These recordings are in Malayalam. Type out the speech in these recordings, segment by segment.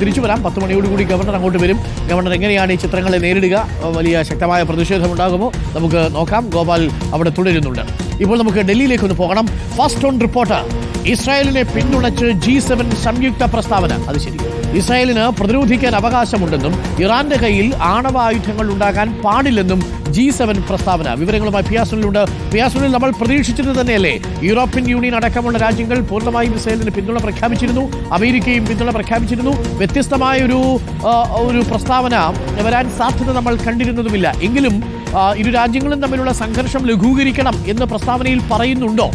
തിരിച്ചു വരാം. പത്ത് മണിയോടുകൂടി ഗവർണർ അങ്ങോട്ട് വരും. ഗവർണർ എങ്ങനെയാണ് ഈ ചിത്രങ്ങളെ നേരിടുക? വലിയ ശക്തമായ പ്രതിഷേധമുണ്ടാകുമോ? നമുക്ക് നോക്കാം. ഗോപാൽ അവിടെ തുടരുന്നുണ്ട്. ഇപ്പോൾ നമുക്ക് ഡൽഹിയിലേക്ക് ഒന്ന് പോകണം. First on report. ഇസ്രായേലിനെ പിന്തുണച്ച് ജി സെവൻ സംയുക്ത പ്രസ്താവന. അത് ശരി. ഇസ്രായേലിന് പ്രതിരോധിക്കാൻ അവകാശമുണ്ടെന്നും ഇറാന്റെ കയ്യിൽ ആണവായുധങ്ങൾ ഉണ്ടാകാൻ പാടില്ലെന്നും ജി സെവൻ പ്രസ്താവന. വിവരങ്ങളുമായി പിയാസുനിലുണ്ട്. പിയാസുനിൽ നമ്മൾ പ്രതീക്ഷിച്ചത് തന്നെയല്ലേ? യൂറോപ്യൻ യൂണിയൻ അടക്കമുള്ള രാജ്യങ്ങൾ പൂർണമായും ഇസ്രായേലിന് പിന്തുണ പ്രഖ്യാപിച്ചിരുന്നു. അമേരിക്കയും പിന്തുണ പ്രഖ്യാപിച്ചിരുന്നു. വ്യത്യസ്തമായ ഒരു ഒരു പ്രസ്താവന വരാൻ സാധ്യത നമ്മൾ കണ്ടിരുന്നതുമില്ല. എങ്കിലും ഇരു രാജ്യങ്ങളും തമ്മിലുള്ള സംഘർഷം ലഘൂകരിക്കണം എന്ന് പ്രസ്താവനയിൽ പറയുന്നുണ്ടോ?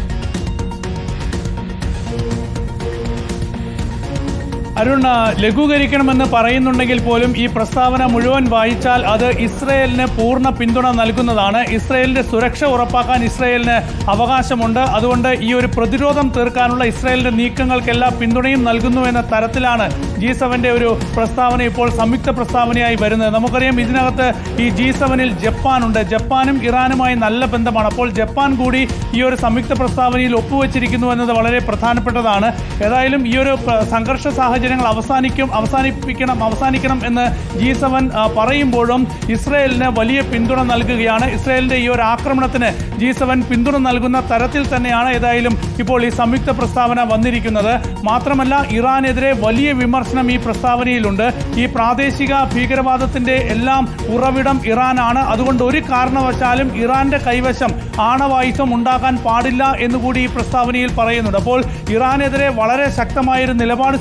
അരുൺ ലഘൂകരിക്കണമെന്ന് പറയുന്നുണ്ടെങ്കിൽ പോലും ഈ പ്രസ്താവന മുഴുവൻ വായിച്ചാൽ അത് ഇസ്രയേലിന് പൂർണ പിന്തുണ നൽകുന്നതാണ്. ഇസ്രയേലിന്റെ സുരക്ഷ ഉറപ്പാക്കാൻ ഇസ്രയേലിന് അവകാശമുണ്ട്. അതുകൊണ്ട് ഈ ഒരു പ്രതിരോധം തീർക്കാനുള്ള ഇസ്രയേലിന്റെ നീക്കങ്ങൾക്കെല്ലാം പിന്തുണയും നൽകുന്നു എന്ന തരത്തിലാണ് ജി സെവന്റെ ഒരു പ്രസ്താവന ഇപ്പോൾ സംയുക്ത പ്രസ്താവനയായി വരുന്നത്. നമുക്കറിയാം ഇതിനകത്ത് ഈ ജി സെവനിൽ ജപ്പാനുണ്ട്. ജപ്പാനും ഇറാനുമായി നല്ല ബന്ധമാണ്. അപ്പോൾ ജപ്പാൻ കൂടി ഈ ഒരു സംയുക്ത പ്രസ്താവനയിൽ ഒപ്പുവെച്ചിരിക്കുന്നു എന്നത് വളരെ പ്രധാനപ്പെട്ടതാണ്. ഏതായാലും ഈ ഒരു സംഘർഷ സംഘർഷ സാഹചര്യങ്ങൾ അവസാനിക്കും അവസാനിപ്പിക്കണം അവസാനിക്കണം എന്ന് ജി സെവൻ പറയുമ്പോഴും ഇസ്രയേലിന് വലിയ പിന്തുണ നൽകുകയാണ്. ഇസ്രയേലിന്റെ ഈ ഒരു ആക്രമണത്തിന് ജി സെവൻ പിന്തുണ നൽകുന്ന തരത്തിൽ തന്നെയാണ് ഏതായാലും ഇപ്പോൾ ഈ സംയുക്ത പ്രസ്താവന വന്നിരിക്കുന്നത്. മാത്രമല്ല ഇറാനെതിരെ വലിയ വിമർശനം ഈ പ്രസ്താവനയിലുണ്ട്. ഈ പ്രാദേശിക ഭീകരവാദത്തിന്റെ എല്ലാം ഉറവിടം ഇറാനാണ്. അതുകൊണ്ട് ഒരു കാരണവശാലും ഇറാന്റെ കൈവശം ആണവായുധം ഉണ്ടാക്കാൻ പാടില്ല എന്നുകൂടി ഈ പ്രസ്താവനയിൽ പറയുന്നുണ്ട്. അപ്പോൾ ഇറാനെതിരെ വളരെ ശക്തമായൊരു നിലപാട്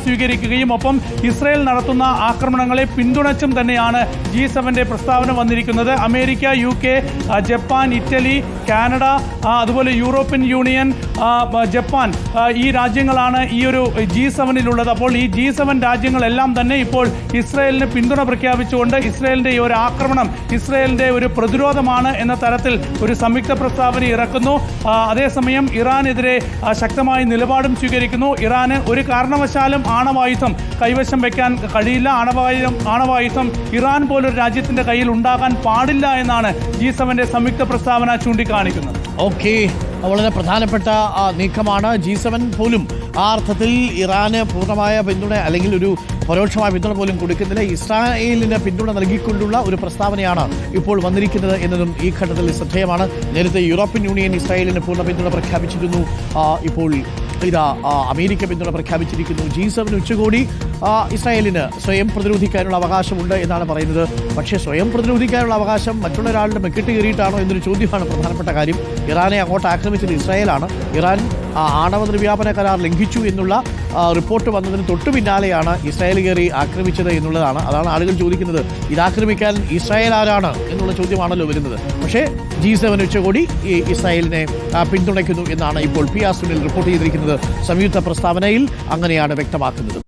സ്വീകരിക്കുകയും ഒപ്പം ഇസ്രയേൽ നടത്തുന്ന ആക്രമണങ്ങളെ പിന്തുണച്ചും തന്നെയാണ് ജി സെവന്റെ പ്രസ്താവന വന്നിരിക്കുന്നത്. America U K Japan Italy Canada അതുപോലെ യൂറോപ്യൻ യൂണിയൻ ജപ്പാൻ ഈ രാജ്യങ്ങളാണ് ഈ ഒരു ജി സെവനിലുള്ളത്. അപ്പോൾ ഈ ജി സെവൻ രാജ്യങ്ങളെല്ലാം തന്നെ ഇപ്പോൾ ഇസ്രയേലിന് പിന്തുണ പ്രഖ്യാപിച്ചുകൊണ്ട് ഇസ്രയേലിന്റെ ഈ ഒരു ആക്രമണം ഇസ്രയേലിന്റെ ഒരു പ്രതിരോധമാണ് എന്ന തരത്തിൽ ഒരു സംയുക്ത പ്രസ്താവന ഇറക്കുന്നു. അതേസമയം ഇറാനെതിരെ ശക്തമായ നിലപാടും സ്വീകരിക്കുന്നു. ഇറാന് ഒരു കാരണവശാലും ആണവായുധം കൈവശം വയ്ക്കാൻ കഴിയില്ല. ആണവായുധം ആണവായുധം ഇറാൻ പോലൊരു രാജ്യത്തിന്റെ കയ്യിൽ ഉണ്ടാകാൻ പാടില്ല എന്നാണ് ജി സെവന്റെ സംയുക്ത പ്രസ്താവന ചൂണ്ടിക്കാണിക്കുന്നത്. ഓക്കെ. വളരെ പ്രധാനപ്പെട്ട നീക്കമാണ്. ജി സെവൻ പോലും ആ അർത്ഥത്തിൽ ഇറാന് പൂർണമായ പിന്തുണ അല്ലെങ്കിൽ ഒരു പരോക്ഷമായ പിന്തുണ പോലും കൊടുക്കുന്നില്ല. ഇസ്രായേലിന് പിന്തുണ നൽകിക്കൊണ്ടുള്ള ഒരു പ്രസ്താവനയാണ് ഇപ്പോൾ വന്നിരിക്കുന്നത് എന്നതും ഈ ഘട്ടത്തിൽ ശ്രദ്ധേയമാണ്. നേരത്തെ യൂറോപ്യൻ യൂണിയൻ ഇസ്രായേലിന് പൂർണ പിന്തുണ പ്രഖ്യാപിച്ചിരുന്നു. ഇപ്പോൾ ഇതാ അമേരിക്ക പിന്തുണ പ്രഖ്യാപിച്ചിരിക്കുന്നു. ജി സെവൻ ഉച്ചകോടി ഇസ്രായേലിന് സ്വയം പ്രതിരോധിക്കാനുള്ള അവകാശമുണ്ട് എന്നാണ് പറയുന്നത്. പക്ഷേ സ്വയം പ്രതിരോധിക്കാനുള്ള അവകാശം മറ്റുള്ള ഒരാളുടെ മെക്കിട്ട് കയറിയിട്ടാണോ എന്നൊരു ചോദ്യമാണ് പ്രധാനപ്പെട്ട കാര്യം. ഇറാനെ അങ്ങോട്ട് ആക്രമിച്ചത് ഇസ്രായേലാണ്. ഇറാൻ ആണവ നിർവ്യാപന കരാർ ലംഘിച്ചു എന്നുള്ള റിപ്പോർട്ട് വന്നതിന് തൊട്ടു പിന്നാലെയാണ് ഇസ്രായേൽ കയറി ആക്രമിച്ചത് എന്നുള്ളതാണ്. അതാണ് ആളുകൾ ചോദിക്കുന്നത്. ഇത് ആക്രമിക്കാൻ ഇസ്രായേൽ ആരാണ് എന്നുള്ള ചോദ്യമാണല്ലോ വരുന്നത്. പക്ഷേ ജി സെവൻ ഉച്ചകോടി ഈ ഇസ്രായേലിനെ പിന്തുണയ്ക്കുന്നു എന്നാണ് ഇപ്പോൾ പി ആർ സുനിൽ റിപ്പോർട്ട് ചെയ്തിരിക്കുന്നത്. സംയുക്ത പ്രസ്താവനയിൽ അങ്ങനെയാണ് വ്യക്തമാക്കുന്നത്.